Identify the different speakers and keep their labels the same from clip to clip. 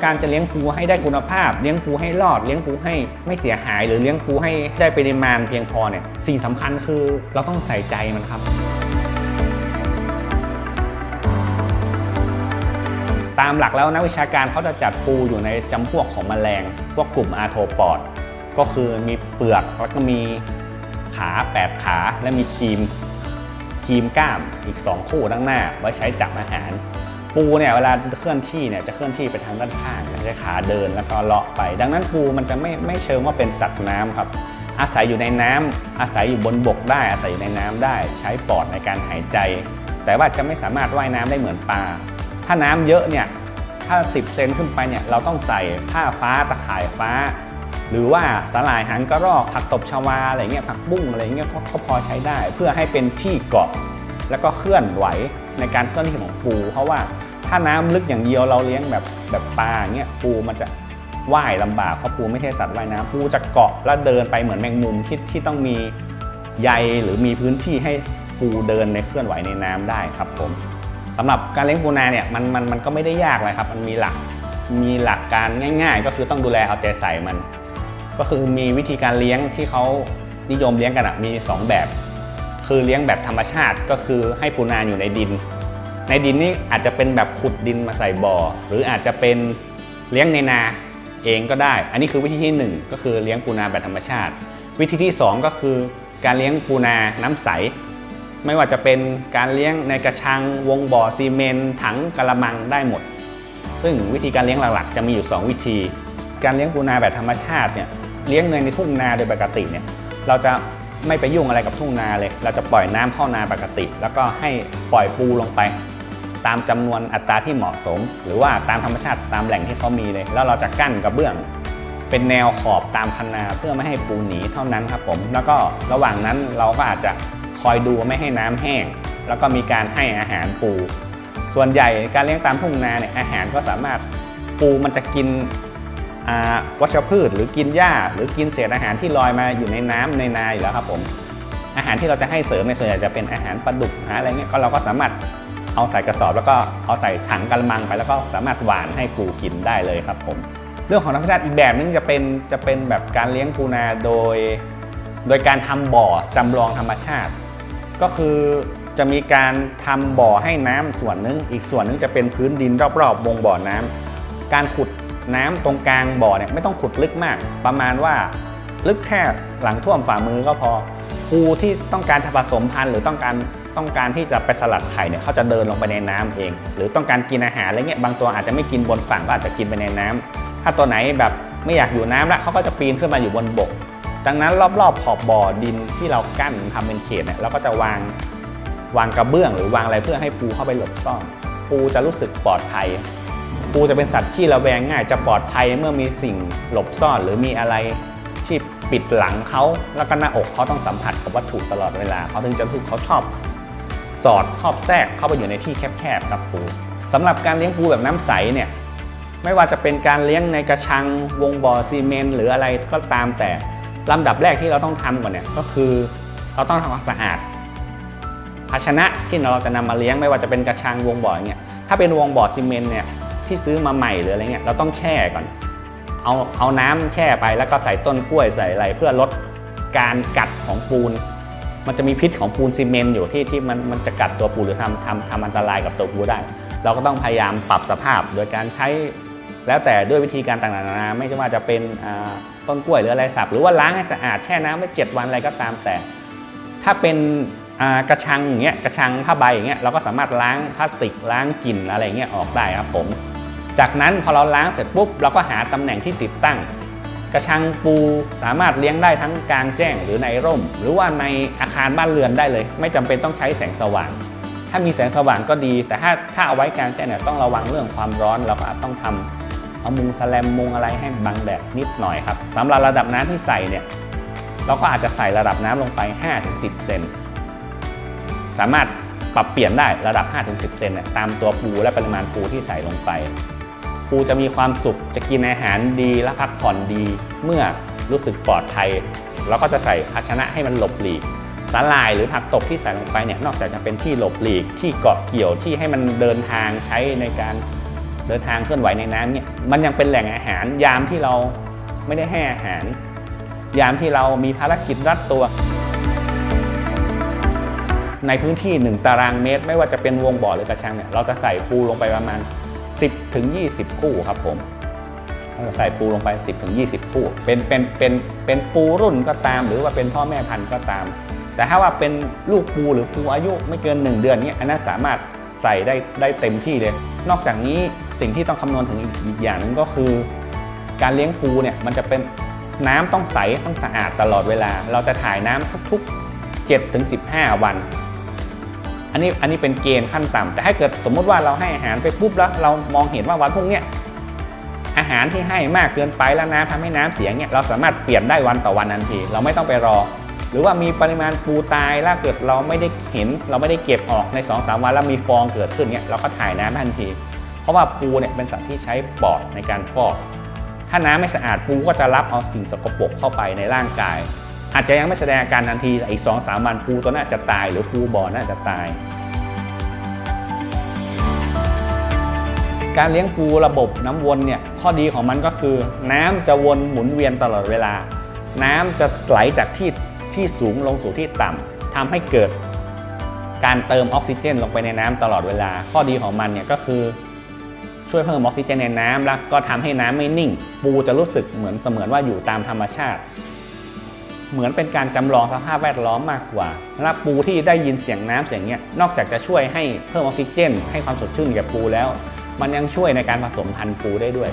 Speaker 1: การจะเลี้ยงปูให้ได้คุณภาพ เลี้ยงปูให้รอด เลี้ยงปูให้ไม่เสียหาย หรือเลี้ยงปูให้ได้ปริมาณเพียงพอเนี่ยสิ่งสำคัญคือเราต้องใส่ใจมันครับ ตามหลักแล้วนักวิชาการเขาจะจัดปูอยู่ในจำพวกของแมลง พวกกลุ่มอาร์โทปอด ก็คือมีเปลือกแล้วก็มีขา 8 ขาและมีครีมครีมกล้ามอีก 2 คู่ด้านหน้าไว้ใช้จับอาหาร ปูเนี่ยเวลาเคลื่อนที่เนี่ยจะเคลื่อนที่ไปทางด้านข้างใช้ขาเดินแล้วก็เลาะไป ดังนั้นปูมันจะไม่ไม่เชิงว่าเป็นสัตว์น้ำครับ อาศัยอยู่ในน้ำอาศัยอยู่บนบกได้ อาศัยอยู่ในน้ำได้ ใช้ปอดในการหายใจ แต่ว่าจะไม่สามารถว่ายน้ำได้เหมือนปลา ถ้าน้ำเยอะเนี่ยถ้า 10 เซนขึ้นไปเนี่ยเราต้องใส่ผ้าฟ้าตะข่ายฟ้า หรือว่าสลายหางกระรอกผักตบชวาอะไรเงี้ยผักบุ้งอะไรเงี้ยก็พอใช้ได้ เพื่อให้เป็นที่เกาะแล้วก็เคลื่อนไหว ในการเคลื่อนที่ของปู เพราะว่าถ้าน้ำลึกอย่างเดียวเราเลี้ยงแบบแบบปลาอย่างเงี้ยปูมันจะว่ายลำบากเพราะปูไม่ใช่สัตว์ว่ายน้ำปูจะเกาะแล้วเดินไปเหมือนแมงมุมที่ที่ต้องมีใยหรือมีพื้นที่ให้ปูเดินในเคลื่อนไหวในน้ำได้ครับผมสำหรับการเลี้ยงปูนาเนี่ยมันมันมันก็ไม่ได้ยากเลยครับ มันมีหลักมีหลักการง่าย ๆ ก็คือต้องดูแลเอาใจใส่มัน ก็คือมีวิธีการเลี้ยงที่เขานิยมเลี้ยงกันอะมี 2 แบบ คือเลี้ยงแบบธรรมชาติก็คือให้ปูนาอยู่ในดิน ในดินนี่อาจจะเป็นแบบขุดดินมาใส่บ่อ หรืออาจจะเป็นเลี้ยงในนาเองก็ได้ อันนี้คือวิธีที่ 1 ก็คือเลี้ยงปูนาแบบธรรมชาติ วิธีที่ 2 ก็คือการเลี้ยงปูนาน้ำใส ไม่ว่าจะเป็นการเลี้ยงในกระชังวงบ่อซีเมนถังกระมังได้หมด ซึ่งวิธีการเลี้ยงหลักๆ จะมีอยู่ 2 วิธี การเลี้ยงปูนาแบบธรรมชาติเนี่ยเลี้ยงในในทุ่งนาโดยปกติเนี่ยเราจะ ไม่ไปยุ่งอะไรกับทุ่งนาเลย เราจะปล่อยน้ำเข้านาปกติ แล้วก็ให้ปล่อยปูลงไป ตามจำนวนอัตราที่เหมาะสม หรือว่าตามธรรมชาติตามแหล่งที่เขามีเลย แล้วเราจะกั้นกระเบื้องเป็นแนวขอบตามคันนาเพื่อไม่ให้ปูหนีเท่านั้นครับผม แล้วก็ระหว่างนั้นเราก็อาจจะคอยดูไม่ให้น้ำแห้ง แล้วก็มีการให้อาหารปู ส่วนใหญ่การเลี้ยงตามทุ่งนาเนี่ยอาหารก็สามารถปูมันจะกิน วัชพืชหรือกินหญ้า หรือกินเศษอาหารที่ลอยมาอยู่ในน้ำในนาอยู่แล้วครับผมอาหารที่เราจะให้เสริมในส่วนใหญ่จะเป็นอาหารปลาดุกหาอะไรเงี้ยก็เราก็สามารถเอาใส่กระสอบแล้วก็เอาใส่ถังกระมังไปแล้วก็สามารถหวานให้ปูกินได้เลยครับผม เรื่องของธรรมชาติอีกแบบนึงจะเป็นจะเป็นแบบการเลี้ยงปูนาโดย โดยการทำบ่อจำลองธรรมชาติ ก็คือจะมีการทำบ่อให้น้ำส่วนหนึง อีกส่วนหนึงจะเป็นพื้นดินรอบๆวงบ่อน้ำการขุด น้ำตรงกลางบ่อเนี่ยไม่ต้องขุดลึกมาก ประมาณว่าลึกแค่หลังท่วมฝ่ามือก็พอปูที่ต้องการผสมพันธุ์หรือต้องการต้องการที่จะไปสลัดไข่เนี่ยเขาจะเดินลงไปในน้ำเอง หรือต้องการกินอาหารอะไรเงี้ยบางตัวอาจจะไม่กินบนฝั่งก็อาจจะกินไปในน้ำถ้าตัวไหนแบบไม่อยากอยู่น้ำละเขาก็จะปีนขึ้นมาอยู่บนบก ดังนั้นรอบๆขอบบ่อดินที่เรากั้นทำเป็นเขตเนี่ยเราก็จะวางวางกระเบื้องหรือวางอะไรเพื่อให้ปูเข้าไปหลบซ่อนปูจะรู้สึกปลอดภัย ปูจะเป็นสัตว์ที่ระแวงง่ายจะปลอดภัยเมื่อมีสิ่งหลบซ่อน หรือมีอะไรที่ปิดหลังเขาแล้วก็หน้าอกเขาต้องสัมผัสกับวัตถุตลอดเวลาเขาถึงจะรู้สึกเขาชอบสอดครอบแทรกเข้าไปอยู่ในที่แคบๆครับปูสำหรับการเลี้ยงปูแบบน้ำใสเนี่ยไม่ว่าจะเป็นการเลี้ยงในกระชังวงบ่อซีเมนต์หรืออะไรก็ตามแต่ลำดับแรกที่เราต้องทำก่อนเนี่ยก็คือเราต้องทำความสะอาด ภาชนะที่เราจะนำมาเลี้ยงไม่ว่าจะเป็นกระชังวงบ่ออย่างเงี้ยถ้าเป็นวงบ่อซีเมนต์เนี่ย ที่ซื้อมาใหม่หรืออะไรเงี้ยเราต้องแช่ก่อน เอาเอาน้ำแช่ไปแล้วก็ใส่ต้นกล้วยใส่อะไรเพื่อลดการกัดของปูน มันจะมีพิษของปูนซีเมนต์อยู่ที่ที่มันมันจะกัดตัวปูหรือทำทำทำอันตรายกับตัวปูได้ เราก็ต้องพยายามปรับสภาพโดยการใช้แล้วแต่ด้วยวิธีการต่างๆนานาไม่ใช่ว่าจะเป็นต้นกล้วยหรืออะไรสับหรือว่าล้างให้สะอาดแช่น้ำไว้เจ็ดวันอะไรก็ตามแต่ ถ้าเป็นกระชังอย่างเงี้ยกระชังผ้าใบอย่างเงี้ยเราก็สามารถล้างพลาสติกล้างกลิ่นอะไรเงี้ยออกได้ครับผม จากนั้นพอเราล้างเสร็จปุ๊บเราก็หาตำแหน่งที่ติดตั้ง กระชังปูสามารถเลี้ยงได้ทั้งกลางแจ้งหรือในร่ม หรือว่าในอาคารบ้านเรือนได้เลย ไม่จำเป็นต้องใช้แสงสว่าง ถ้ามีแสงสว่างก็ดี แต่ถ้าถ้าเอาไว้กลางแจ้งเนี่ยต้องระวังเรื่องความร้อนเราก็อาจต้องทำเอามุงแสแลมมุงอะไรให้บังแดดนิดหน่อยครับสำหรับระดับน้ำที่ใส่เนี่ยเราก็อาจจะใส่ระดับน้ำลงไป 5-10 เซนสามารถปรับเปลี่ยนได้ระดับ 5-10 เซนเนี่ยตามตัวปูและปริมาณปูที่ใส่ลงไป ปูจะมีความสุข จะกินอาหารดีและพักผ่อนดี เมื่อรู้สึกปลอดภัย เราก็จะใส่ภาชนะให้มันหลบหลีกสาลายหรือผักตบที่ใส่ลงไปเนี่ยนอกจากจะเป็นที่หลบหลีกที่เกาะเกี่ยวที่ให้มันเดินทางใช้ในการเดินทางเคลื่อนไหวในน้ำเนี่ยมันยังเป็นแหล่งอาหาร ยามที่เราไม่ได้ให้อาหาร ยามที่เรามีภารกิจรัดตัว ในพื้นที่ 1 ตารางเมตร ไม่ว่าจะเป็นวงบ่อหรือกระชังเนี่ยเราจะใส่ปูลงไปประมาณ ถึง 20 คู่ครับผมเราจะใส่ปูลงไป 10ถึง20 คู่ เป็นเป็นเป็นเป็นปูรุ่นก็ตาม หรือว่าเป็นพ่อแม่พันธุ์ก็ตาม แต่ถ้าว่าเป็นลูกปูหรือปูอายุไม่เกิน 1 เดือนเนี่ยอันนั้นสามารถใส่ได้ได้เต็มที่เลย นอกจากนี้สิ่งที่ต้องคำนวณถึงอีกอีกอย่างหนึงก็คือ การเลี้ยงปูเนี่ยมันจะเป็นน้ำต้องใสต้องสะอาดตลอดเวลา เราจะถ่ายน้ำทุกๆ7ถึง15 วัน อันนี้อันนี้เป็นเกณฑ์ขั้นต่ำแต่ถ้าเกิดสมมติว่าเราให้อาหารไปปุ๊บแล้ว เรามองเห็นว่าวันพรุ่งเนี้ยอาหารที่ให้มากเกินไปแล้วน้ำทำให้น้ำเสียเนี่ยเราสามารถเปลี่ยนได้วันต่อวันทันที เราไม่ต้องไปรอ หรือว่ามีปริมาณปูตายแล้วเกิดเราไม่ได้เห็น เราไม่ได้เก็บออกใน2อสวันแล้วมีฟองเกิดขึ้นเนี่ยเราก็ถ่ายน้ำทันที เพราะว่าปูเนี่ยเป็นสัตว์ที่ใช้ปอดในการฟอกถ้าน้ำไม่สะอาดปูก็จะรับเอาสิ่งสกปรกเข้าไปในร่างกาย อาจจะยังไม่แสดงอาการทันทีแต่อีก2อสามวันปูตัวนั้นอาจะตายหรือปูบ่อน่าจะตาย การเลี้ยงปูระบบน้ำวนเนี่ยข้อดีของมันก็คือ น้ำจะวนหมุนเวียนตลอดเวลา น้ำจะไหลจากที่ที่สูงลงสู่ที่ต่ำทำให้เกิดการเติมออกซิเจนลงไปในน้ำตลอดเวลา ข้อดีของมันเนี่ยก็คือช่วยเพิ่มออกซิเจนในน้ำแล้วก็ทำให้น้ำไม่นิ่ง ปูจะรู้สึกเหมือนเสมือนว่าอยู่ตามธรรมชาติ เหมือนเป็นการจำลองสภาพแวดล้อมมากกว่าและปูที่ได้ยินเสียงน้ำเสียงเนี้ยนอกจากจะช่วยให้เพิ่มออกซิเจน ให้ความสดชื่นแก่ปูแล้ว มันยังช่วยในการผสมพันธุ์ปูได้ด้วย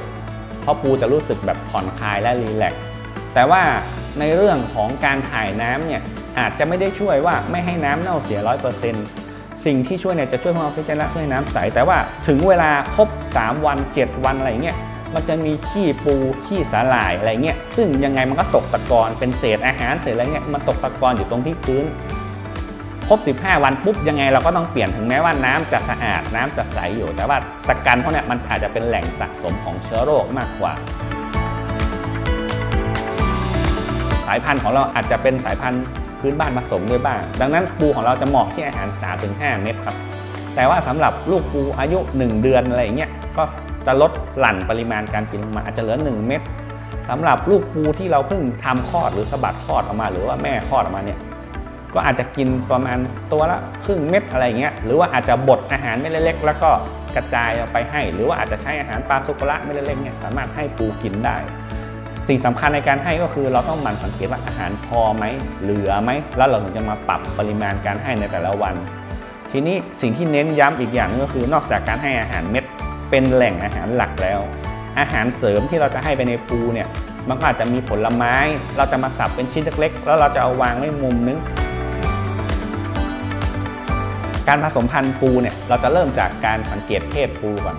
Speaker 1: เพราะปูจะรู้สึกแบบผ่อนคลายและรีแลกซ์แต่ว่าในเรื่องของการถ่ายน้ำเนี่ยอาจจะไม่ได้ช่วยว่าไม่ให้น้ำเน่าเสียร้อยเปอร์เซ็นต์สิ่งที่ช่วยเนี่ยจะช่วยเพิ่มออกซิเจนและช่วยให้น้ำใส แต่ว่าถึงเวลาครบ 3 วัน 7 วันอะไรเงี้ย มันจะมีขี้ปูขี้สาหร่ายอะไรเงี้ยซึ่งยังไงมันก็ตกตะกอนเป็นเศษอาหารเศษอะไรเงี้ยมันตกตะกอนอยู่ตรงที่พื้นครบ 15 วันปุ๊บยังไงเราก็ต้องเปลี่ยนถึงแม้ว่าน้ำจะสะอาดน้ำจะใสอยู่ แต่ว่าตะกันพวกเนี้ยมันอาจจะเป็นแหล่งสะสมของเชื้อโรคมากกว่า สายพันธุ์ของเราอาจจะเป็นสายพันธุ์พื้นบ้านผสมด้วยบ้าง ดังนั้นปูของเราจะเหมาะที่อาหาร 3-5 เม็ดครับ แต่ว่าสำหรับลูกปูอายุ 1 เดือนอะไรอย่างเงี้ยก็ จะลดหลั่นปริมาณการกินลงมาอาจจะเหลือ 1 เม็ดสำหรับลูกปูที่เราเพิ่งทำคลอดหรือสะบัดคลอดออกมา หรือว่าแม่คลอดออกมาเนี่ยก็อาจจะกินประมาณตัวละครึ่งเม็ดอะไรเงี้ยหรือว่าอาจจะบดอาหารเม็ดเล็กๆ แล้วก็กระจายออกไปให้ หรือว่าอาจจะใช้อาหารปลาสุกระเม็ดเล็กๆเนี่ยสามารถให้ปูกินได้ สิ่งสำคัญในการให้ก็คือเราต้องหมั่นสังเกตว่าอาหารพอไหมเหลือไหมแล้วเราถึงจะมาปรับปริมาณการให้ในแต่ละวัน ทีนี้สิ่งที่เน้นย้ำอีกอย่างหนึงก็คือนอกจากการให้อาหารเม็ด เป็นแหล่งอาหารหลักแล้ว อาหารเสริมที่เราจะให้ไปในปูเนี่ยมันก็อาจจะมีผลไม้ เราจะมาสับเป็นชิ้นเล็กๆ แล้วเราจะเอาวางไว้มุมนึง การผสมพันธุ์ปูเนี่ยเราจะเริ่มจากการสังเกตเพศปูก่อน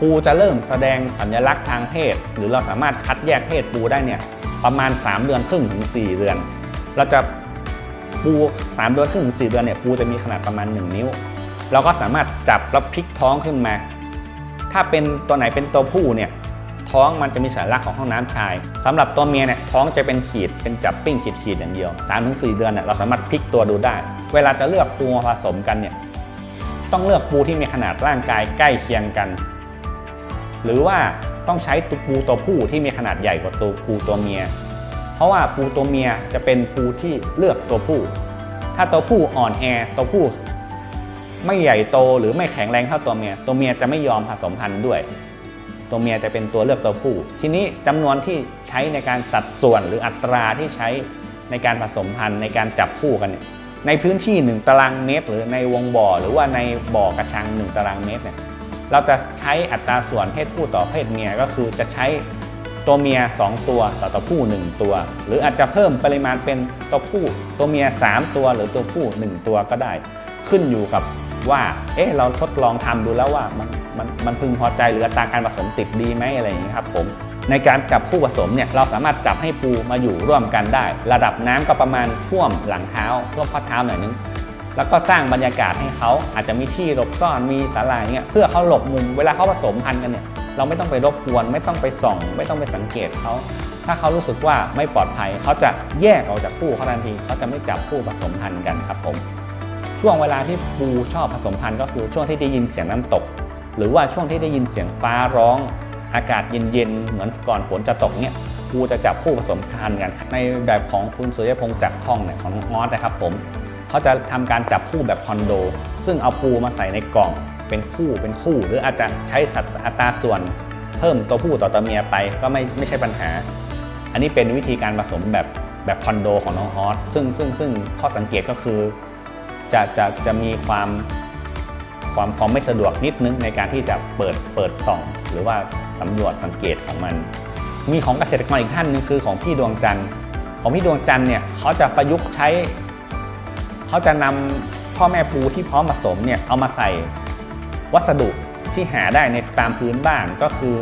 Speaker 1: ปูจะเริ่มแสดงสัญลักษณ์ทางเพศ หรือเราสามารถคัดแยกเพศปูได้เนี่ยประมาณ 3 เดือนครึ่งถึง 4 เดือน เราจะปู3เดือนครึ่งถึง4เดือนเนี่ยปูจะมีขนาดประมาณ 1 นิ้ว เราก็สามารถจับแล้วพลิกท้องขึ้นมา ถ้าเป็นตัวไหนเป็นตัวผู้เนี่ยท้องมันจะมีสัญลักษณ์ของห้องน้ำชายสำหรับตัวเมียเนี่ยท้องจะเป็นขีดเป็นจับปิ้งขีดขีดๆอย่างเดียว3-4 เดือนเนี่ยเราสามารถพลิกตัวดูได้ เวลาจะเลือกปูมาผสมกันเนี่ยต้องเลือกปูที่มีขนาดร่างกายใกล้เคียงกัน หรือว่าต้องใช้ตัวปูตัวผู้ที่มีขนาดใหญ่กว่าตัวปูตัวเมีย เพราะว่าปูตัวเมียจะเป็นปูที่เลือกตัวผู้ ถ้าตัวผู้อ่อนแอตัวผู้ ไม่ใหญ่โตหรือไม่แข็งแรงเท่าตัวเมีย ตัวเมียจะไม่ยอมผสมพันธุ์ด้วย ตัวเมียจะเป็นตัวเลือกตัวผู้ ทีนี้จำนวนที่ใช้ในการสัดส่วนหรืออัตราที่ใช้ในการผสมพันธุ์ในการจับคู่กันเนี่ยในพื้นที่ 1 ตารางเมตร หรือในวงบ่อ หรือว่าในบ่อกระชัง 1 ตารางเมตรเนี่ยเราจะใช้อัตราส่วนเพศผู้ต่อเพศเมียก็คือจะใช้ตัวเมีย 2 ตัวต่อตัวผู้ 1 ตัว หรืออาจจะเพิ่มปริมาณเป็นตัวผู้ ตัวเมีย 3 ตัวหรือตัวผู้ 1 ตัวก็ได้ ขึ้นอยู่กับ ว่า เอ๊ะเราทดลองทำดูแล้วว่ามันมันมันพึงพอใจหรืออัตราการผสมติดดีไหมอะไรอย่างนี้ครับผมในการจับคู่ผสมเนี่ยเราสามารถจับให้ปูมาอยู่ร่วมกันได้ ระดับน้ำก็ประมาณท่วมหลังเท้าท่วมข้อเท้าหน่อยนึงแล้วก็สร้างบรรยากาศให้เขาอาจจะมีที่หลบซ่อนมีศาลาเนี่ยเพื่อเขาหลบมุมเวลาเขาผสมพันธุ์กันเนี่ยเราไม่ต้องไปรบกวน ไม่ต้องไปส่อง ไม่ต้องไปสังเกตเขาถ้าเขารู้สึกว่าไม่ปลอดภัยเขาจะแยกออกจากคู่เขาทันทีเขาจะไม่จับคู่ผสมพันธุ์กันครับผม ช่วงเวลาที่ปูชอบผสมพันธุ์ก็คือช่วงที่ได้ยินเสียงน้ำตก หรือว่าช่วงที่ได้ยินเสียงฟ้าร้อง อากาศเย็นๆเหมือนก่อนฝนจะตกเนี่ยปูจะจับคู่ผสมพันธุ์กัน ในแบบของคุณสุริยพงษ์จักรท่องเนี่ยของงอสนะครับผมเขาจะทำการจับคู่แบบคอนโด ซึ่งเอาปูมาใส่ในกล่องเป็นคู่เป็นคู่ หรืออาจจะใช้สัดอัตราส่วนเพิ่มตัวผู้ต่อตัวเมียไปก็ไม่ไม่ใช่ปัญหา อันนี้เป็นวิธีการผสมแบบแบบคอนโดของน้องออสซึ่งซึ่งซึ่งข้อสังเกตก็คือ จะจะจะมีความความความไม่สะดวกนิดนึงในการที่จะเปิดเปิดส่อง หรือว่าสำรวจสังเกตของมัน มีของเกษตรกรอีกท่านหนึงคือของพี่ดวงจันทร์ของพี่ดวงจันทร์เนี่ยเขาจะประยุกต์ใช้ เขาจะนำพ่อแม่ปูที่พร้อมผสมเนี่ยเอามาใส่วัสดุที่หาได้ในตามพื้นบ้านก็คือ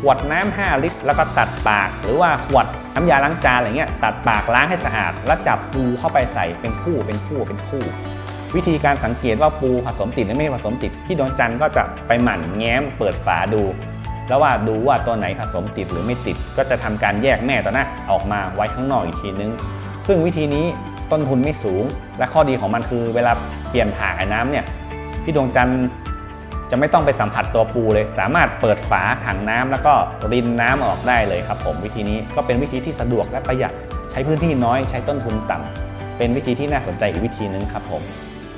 Speaker 1: ขวดน้ำ5ลิตร แล้วก็ตัดปาก หรือว่าขวดน้ำยาล้างจานอะไรเงี้ยตัดปากล้างให้สะอาด แล้วจับปูเข้าไปใส่เป็นคู่เป็นคู่เป็นคู่ วิธีการสังเกตว่าปูผสมติดหรือไม่ผสมติดพี่ดวงจันทร์ก็จะไปหมั่นแง้มเปิดฝาดู แล้วว่าดูว่าตัวไหนผสมติดหรือไม่ติด ก็จะทำการแยกแม่ตัวนั้นออกมาไว้ข้างนอกอีกทีนึง ซึ่งวิธีนี้ต้นทุนไม่สูง และข้อดีของมันคือ เวลาเปลี่ยนถ่ายน้ำเนี่ยพี่ดวงจันทร์จะไม่ต้องไปสัมผัสตัวปูเลย สามารถเปิดฝาถังน้ำแล้วก็รินน้ำออกได้เลยครับ ผมวิธีนี้ก็เป็นวิธีที่สะดวกและประหยัด ใช้พื้นที่น้อยใช้ต้นทุนต่ำเป็นวิธีที่น่าสนใจอีกวิธีนึงครับผม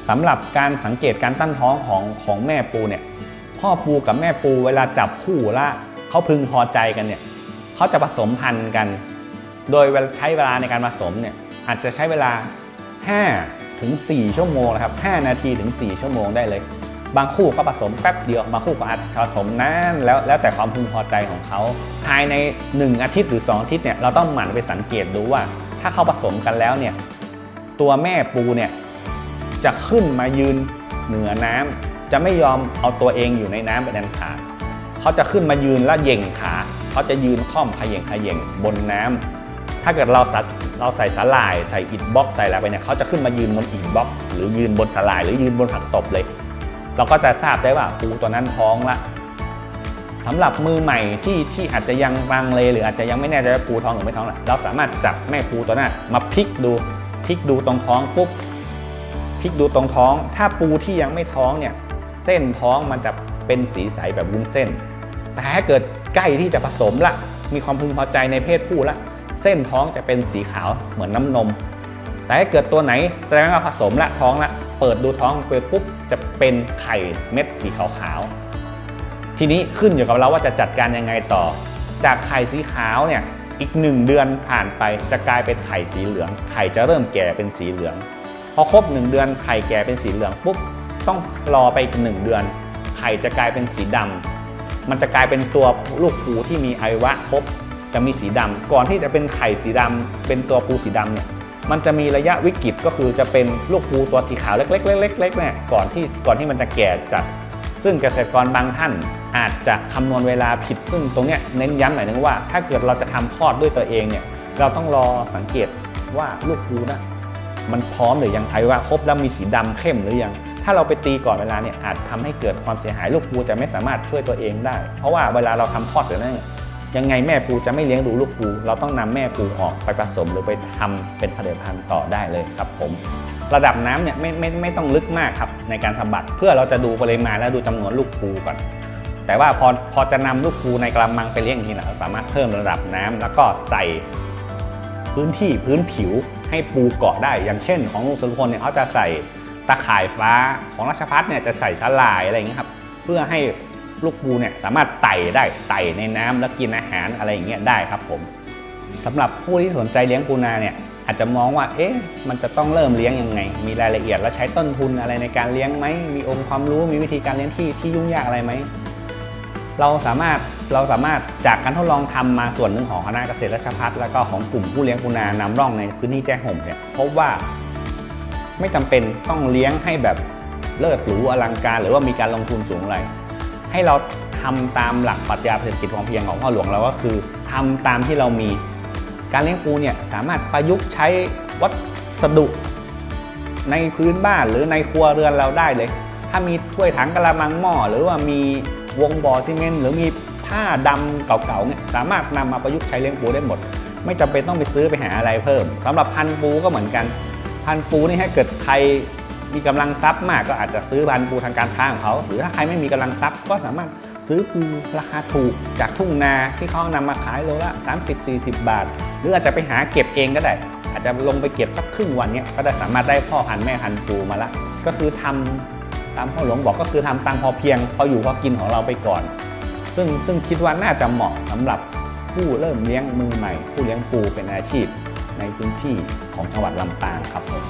Speaker 1: สำหรับการสังเกตการตั้งท้องของของแม่ปูเนี่ยพ่อปูกับแม่ปูเวลาจับคู่ละเขาพึงพอใจกันเนี่ยเขาจะผสมพันธุ์กัน โดยใช้เวลาในการผสมเนี่ยอาจจะใช้เวลา 5 ถึง 4 ชั่วโมงนะครับ 5 นาทีถึง 4 ชั่วโมงได้เลย บางคู่ก็ผสมแป๊บเดียว บางคู่ก็อาจจะผสมนานแล้วแล้วแต่ความพึงพอใจของเขา ภายใน 1 อาทิตย์หรือ 2 อาทิตย์เนี่ยเราต้องหมั่นไปสังเกตดูว่า ถ้าเขาผสมกันแล้วเนี่ยตัวแม่ปูเนี่ย จะขึ้นมายืนเหนือน้ำจะไม่ยอมเอาตัวเองอยู่ในน้ำเป็นอันขาดเขาจะขึ้นมายืนแล้วเหย่งขาเขาจะยืนค่อมขย่งขย่งบนน้ำถ้าเกิดเราสัเราใส่สาหร่ายใส่อิฐบล็อกใส่อะไรไปเนี่ยเขาจะขึ้นมายืนบนอิฐบล็อก หรือยืนบนสาหร่ายหรือยืนบนผักตบเลย เราก็จะทราบได้ว่าปูตัวนั้นท้องละสำหรับมือใหม่ที่ที่อาจจะยังลังเลหรืออาจจะยังไม่แน่ใจว่าปูท้องหรือไม่ท้องน่ะเราสามารถจับแม่ปูตัวนั้นมาพลิกดูพลิกดูตรงท้องปุ๊บ พลิกดูตรงท้อง ถ้าปูที่ยังไม่ท้องเนี่ยเส้นท้องมันจะเป็นสีใสแบบวุ้นเส้น แต่ถ้าเกิดใกล้ที่จะผสมละ มีความพึงพอใจในเพศผู้ละ เส้นท้องจะเป็นสีขาวเหมือนน้ำนม แต่ถ้าเกิดตัวไหนแสดงว่าผสมละท้องละ เปิดดูท้องเปิดปุ๊บจะเป็นไข่เม็ดสีขาวๆ ทีนี้ขึ้นอยู่กับเราว่าจะจัดการยังไงต่อ จากไข่สีขาวเนี่ยอีกหนึ่งเดือนผ่านไปจะกลายเป็นไข่สีเหลือง ไข่จะเริ่มแก่เป็นสีเหลือง อครบหนึ่งเดือนไข่แก่เป็นสีเหลืองปุ๊บต้องรอไปอีกหนึ่งเดือน ไข่จะกลายเป็นสีดำมันจะกลายเป็นตัวลูกปูที่มีอวัยวะครบจะมีสีดำก่อนที่จะเป็นไข่สีดำเป็นตัวปูสีดำเนี่ยมันจะมีระยะวิกฤตก็คือจะเป็นลูกปูตัวสีขาวเล็กๆเล็กๆเนี่ยก่อนที่ก่อนที่มันจะแก่จัด ซึ่งเกษตรกรบางท่านอาจจะคำนวณเวลาผิดซึ่งตรงเนี้ยเน้นย้ำหน่อยนึงว่า ถ้าเกิดเราจะทำคลอดด้วยตัวเองเนี่ยเราต้องรอสังเกตว่าลูกปูนะ มันพร้อมหรือยังไอว่าครบแล้วมีสีดำเข้มหรือยัง ถ้าเราไปตีก่อนเวลาเนี่ยอาจทำให้เกิดความเสียหายลูกปูจะไม่สามารถช่วยตัวเองได้ เพราะว่าเวลาเราทำคลอดเสร็จแล้วเนี่ยยังไงแม่ปูจะไม่เลี้ยงดูลูกปู เราต้องนำแม่ปูออกไปผสมหรือไปทำเป็นผลิตภัณฑ์ต่อได้เลยครับผมระดับน้ำเนี่ยไม่ไม่ไม่ต้องลึกมากครับในการสำบัดเพื่อเราจะดูปริมาณและดูจำนวนลูกปูก่อน แต่ว่าพอพอจะนำลูกปูในกระมังไปเลี้ยงทีนะเราสามารถเพิ่มระดับน้ำแล้วก็ใส่พื้นที่พื้นผิว ให้ปูเกาะได้ อย่างเช่น ของลุงสุรพลเนี่ยเขาจะใส่ตะข่ายฟ้าของราชพัฒเนี่ยจะใส่สลายอะไรอย่างเงี้ยครับเพื่อให้ลูกปูเนี่ยสามารถไต่ได้ไต่ในน้ำแล้วกินอาหารอะไรอย่างเงี้ยได้ครับผมสำหรับผู้ที่สนใจเลี้ยงปูนาเนี่ยอาจจะมองว่า เอ๊ะ มันจะต้องเริ่มเลี้ยงยังไง มีรายละเอียดและใช้ต้นทุนอะไรในการเลี้ยงไหม มีองค์ความรู้ มีวิธีการเลี้ยงที่ที่ยุ่งยากอะไรไหม เราสามารถเราสามารถจากการทดลองทำมาส่วนหนึ่งของคณะเกษตรราชภัฏแล้วก็ของกลุ่มผู้เลี้ยงปูนานำร่องในพื้นที่แจ้ห่มเนี่ยพบว่าไม่จำเป็นต้องเลี้ยงให้แบบเลิศหรูอลังการ หรือว่ามีการลงทุนสูงอะไร ให้เราทำตามหลักปรัชญาเศรษฐกิจพอเพียงของพ่อหลวงเราก็คือทำตามที่เรามี การเลี้ยงปูเนี่ยสามารถประยุกต์ใช้วัสดุ ในพื้นบ้านหรือในครัวเรือนเราได้เลย ถ้ามีถ้วยถังกระมังหม้อหรือว่ามี วงบ่อซีเมนต์หรือมีผ้าดำเก่าๆเนี่ยสามารถนำมาประยุกต์ใช้เลี้ยงปูได้หมด ไม่จำเป็นต้องไปซื้อไปหาอะไรเพิ่มสำหรับพันปูก็เหมือนกัน พันปูนี่ถ้าเกิดใครมีกำลังทรัพย์มากก็อาจจะซื้อพันปูทางการค้าของเขา หรือถ้าใครไม่มีกำลังทรัพย์ก็สามารถซื้อปูราคาถูกจากทุ่งนาที่เขานำมาขายโลละ 30-40 บาท หรืออาจจะไปหาเก็บเองก็ได้ อาจจะลงไปเก็บสักครึ่งวันเนี้ยก็ได้สามารถได้พ่อพันธุ์แม่พันธุ์ปูมาละ ก็คือทำ ตามพ่อหลวงบอกก็คือทำตามพอเพียงพออยู่พอกินของเราไปก่อน ซึ่งซึ่งคิดว่าน่าจะเหมาะสำหรับผู้เริ่มเลี้ยงมือใหม่ ผู้เลี้ยงปูเป็นอาชีพในพื้นที่ของจังหวัดลำปางครับผม